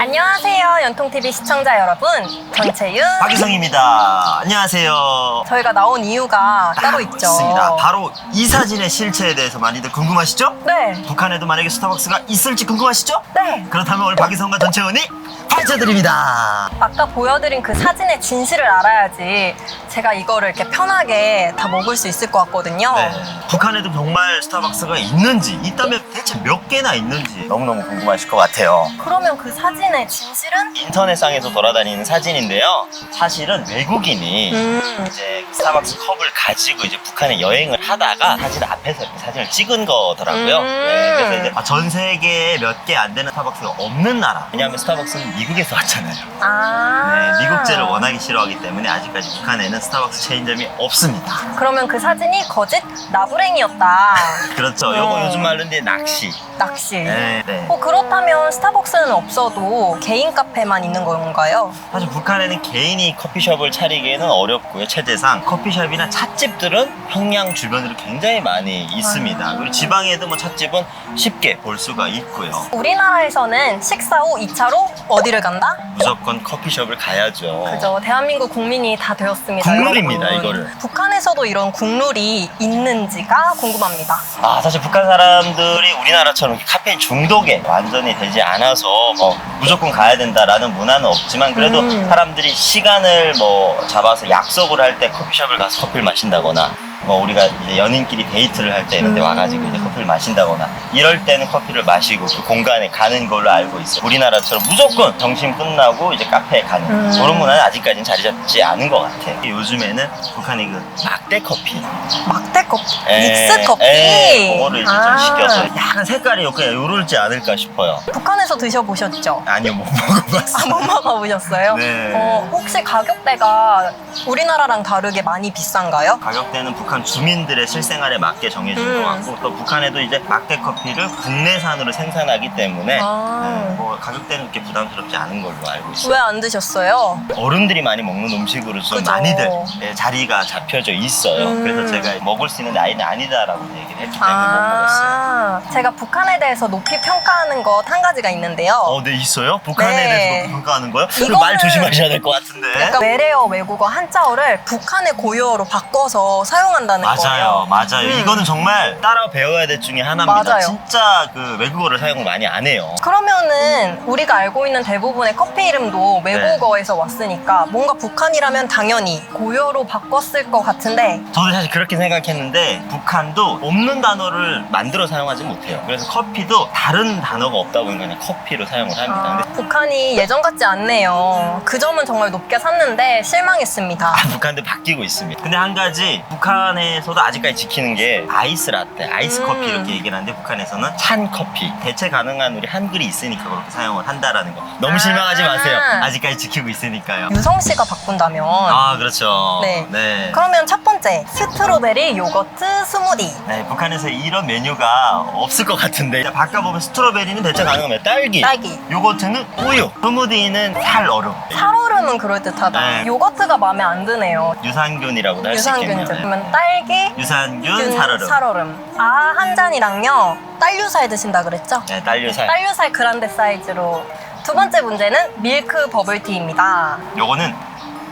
안녕하세요, 연통TV 시청자 여러분. 전채윤. 박유성입니다. 안녕하세요. 저희가 나온 이유가 따로 있죠. 맞습니다. 바로 이 사진의 실체에 대해서 많이들 궁금하시죠? 네. 북한에도 만약에 스타벅스가 있을지 궁금하시죠? 네. 그렇다면 오늘 박유성과 전채원이 파헤쳐드립니다. 아까 보여드린 그 사진의 진실을 알아야지 제가 이거를 이렇게 편하게 다 먹을 수 있을 것 같거든요. 네. 북한에도 정말 스타벅스가 있는지, 있다면 대체 몇 개나 있는지 너무너무 궁금하실 것 같아요. 그러면 그 사진 의 진실은? 인터넷상에서 돌아다니는 사진인데요. 사실은 외국인이 음. 이제 스타벅스 컵을 가지고 이제 북한에 여행을 하다가 사진 앞에서 이렇게 사진을 찍은 거더라고요. 음. 네, 그래서 이제 아, 전 세계에 몇 개 안 되는 스타벅스가 없는 나라. 왜냐하면 스타벅스는 미국에서 왔잖아요. 아. 네, 미국제를 워낙에 싫어하기 때문에 아직까지 북한에는 스타벅스 체인점이 없습니다. 그러면 그 사진이 거짓 나부랭이었다. 그렇죠. 네. 요거 요즘 말로 이제 낚시. 낚시. 네, 네. 어, 그렇다면 스타벅스는 없어도 개인 카페만 있는 건가요? 사실 북한에는 개인이 커피숍을 차리기에는 어렵고요. 체제상 커피숍이나 찻집들은 평양 주변으로 굉장히 많이 있습니다. 그리고 지방에도 뭐 찻집은 쉽게 볼 수가 있고요. 우리나라에서는 식사 후 2차로 어디를 간다? 무조건 커피숍을 가야죠. 그죠. 대한민국 국민이 다 되었습니다. 국룰입니다, 여러분. 이거를. 북한에서도 이런 국룰이 있는지가 궁금합니다. 아 사실 북한 사람들이 우리나라처럼 이렇게 카페인 중독에 완전히 되지 않아서 뭐 무조건 가야 된다라는 문화는 없지만 그래도 음. 사람들이 시간을 뭐 잡아서 약속을 할 때 커피숍을 가서 커피를 마신다거나 뭐 우리가 이제 연인끼리 데이트를 할 때 이런 데 음. 와가지고 이제 커피를 마신다거나 이럴 때는 커피를 마시고 그 공간에 가는 걸로 알고 있어요. 우리나라처럼 무조건 점심 끝나고 이제 카페에 가는 음. 그런 문화는 아직까지는 자리 잡지 않은 것 같아요. 요즘에는 북한이 그 막대 커피 막대 커피, 에, 믹스 커피. 에, 그거를 이제 아, 좀 시켜서 약간 색깔이 그냥 요럴지 않을까 싶어요. 북한에서 드셔보셨죠? 아니요, 못 먹어봤어요. 아, 못 먹어보셨어요? 네. 어, 혹시 가격대가 우리나라랑 다르게 많이 비싼가요? 가격대는 북한 주민들의 실생활에 맞게 정해진 음. 것 같고 또 북한에도 이제 막대 커피를 국내산으로 생산하기 때문에 아. 네, 뭐 가격대는 그렇게 부담스럽지 않은 걸로 알고 있어요. 왜 안 드셨어요? 어른들이 많이 먹는 음식으로 좀 그죠. 많이들 예, 자리가 잡혀져 있어요. 음. 그래서 제가 먹을 수 있는 나이는 아니다라고 얘기를 했기 때문에 못 먹었어요. 아, 제가 북한에 대해서 높이 평가하는 것 한 가지가 있는데요. 어, 네 있어요? 북한에 네. 대해서 평가하는 거요? 그 이거는 말 조심하셔야 될 것 같은데. 약간 외래어 외국어 한자어를 북한의 고유어로 바꿔서 사용 한다는 맞아요, 거예요. 맞아요. 음. 이거는 정말 따라 배워야 될 중에 하나입니다. 맞아요. 진짜 그 외국어를 사용을 많이 안 해요. 그러면은 우리가 알고 있는 대부분의 커피 이름도 네. 외국어에서 왔으니까 뭔가 북한이라면 당연히 고유어로 바꿨을 것 같은데 저도 사실 그렇게 생각했는데 북한도 없는 단어를 만들어 사용하지 못해요. 그래서 커피도 다른 단어가 없다 보니까 그냥 커피로 사용을 합니다. 아, 근데 북한이 예전 같지 않네요. 그 점은 정말 높게 샀는데 실망했습니다. 아, 북한도 바뀌고 있습니다. 근데 한 가지 북한 에서도 아직까지 지키는 게 아이스 라떼, 아이스 음. 커피 이렇게 얘기를 하는데 북한에서는 찬 커피. 대체 가능한 우리 한글이 있으니까 그렇게 사용을 한다라는 거. 너무 아. 실망하지 마세요. 아직까지 지키고 있으니까요. 유성 씨가 바꾼다면 아, 그렇죠. 네. 네. 그러면 첫 번째 스트로베리 요거트 스무디 네, 북한에서 이런 메뉴가 없을 것 같은데 자, 바꿔보면 스트로베리는 대체 가능하면 딸기, 딸기 요거트는 우유, 스무디는 살 얼음, 살 얼음은 그럴듯하다. 네. 요거트가 마음에 안 드네요. 유산균이라고도 할수 있겠네요. 유산균. 네. 그러면 딸기, 유산균, 균, 살얼음. 살얼음. 아, 한 잔이랑요. 딸류살 드신다 그랬죠? 네, 딸류살. 딸류살 그란데 사이즈로. 두 번째 문제는 밀크 버블티입니다. 요거는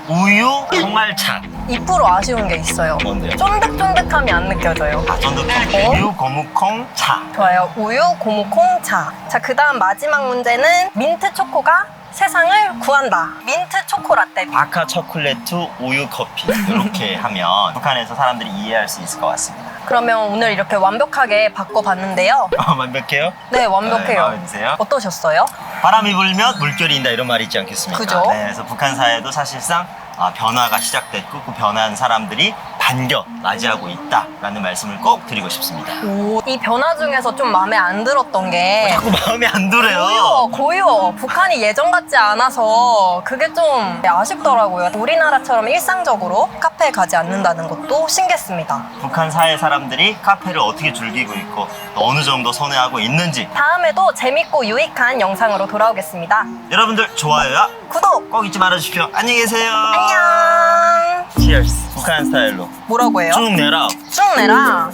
우유, 송알차. 2% 아쉬운 게 있어요. 뭔데요? 쫀득쫀득함이 안 느껴져요. 아, 쫀득쫀득. 어? 우유, 거무콩, 차. 좋아요. 우유, 고무콩, 차. 자, 그 다음 마지막 문제는 민트 초코가 세상을 구한다. 민트 초코라떼. 바카 초콜레트 우유 커피. 이렇게 하면 북한에서 사람들이 이해할 수 있을 것 같습니다. 그러면 오늘 이렇게 완벽하게 바꿔봤는데요. 어, 완벽해요? 네, 네, 완벽해요. 마음에 드세요? 어떠셨어요? 바람이 불면 물결이 인다 이런 말이 있지 않겠습니까? 그죠. 네, 그래서 북한 사회도 사실상 아, 변화가 시작됐고 그 변화한 사람들이 반겨 맞이하고 있다라는 말씀을 꼭 드리고 싶습니다. 오, 이 변화 중에서 좀 마음에 안 들었던 게 자꾸 마음에 안 들어요. 고유어, 고유어. 북한이 예전 같지 않아서 그게 좀 아쉽더라고요. 우리나라처럼 일상적으로 카페에 가지 않는다는 것도 신기했습니다. 북한 사회 사람들이 카페를 어떻게 즐기고 있고 또 어느 정도 선회하고 있는지 다음에도 재밌고 유익한 영상으로 돌아오겠습니다. 여러분들 좋아요야 구독! 꼭 잊지 말아주십시오. 안녕히 계세요. 안녕! Cheers. 북한 스타일로 뭐라고 해요? 쭉 내라. 쭉 내라.